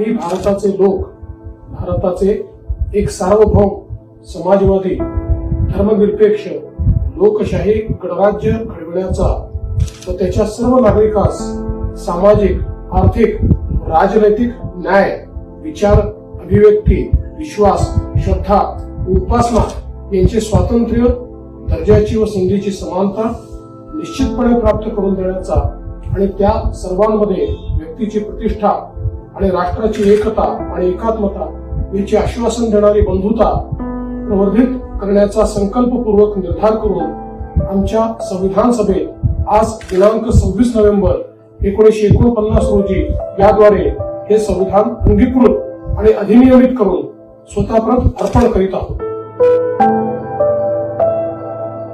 आम्ही भारताचे लोक भारताचे एक सार्वभौम समाजवादी धर्मनिरपेक्ष लोकशाही गणराज्य घडविण्याचा व त्याच्या सर्व नागरिकास सामाजिक आर्थिक राजनैतिक न्याय विचार अभिव्यक्ती विश्वास श्रद्धा उपासना यांचे स्वातंत्र्य दर्जाची व संधीची समानता निश्चितपणे प्राप्त करून देण्याचा आणि त्या सर्वांमध्ये व्यक्तीची प्रतिष्ठा आणि राष्ट्राची एकता आणि एकात्मता याची आश्वासन देणारी बंधुता प्रवर्धित करण्याचा संकल्पपूर्वक निर्धार करून आमच्या संविधान सभेत आज दिनांक सव्वीस नोव्हेंबर एकोणीसशे एकोणपन्नास रोजी याद्वारे हे संविधान अंगीकृत आणि अधिनियमित करून स्वतःप्रत अर्पण करीत आहोत.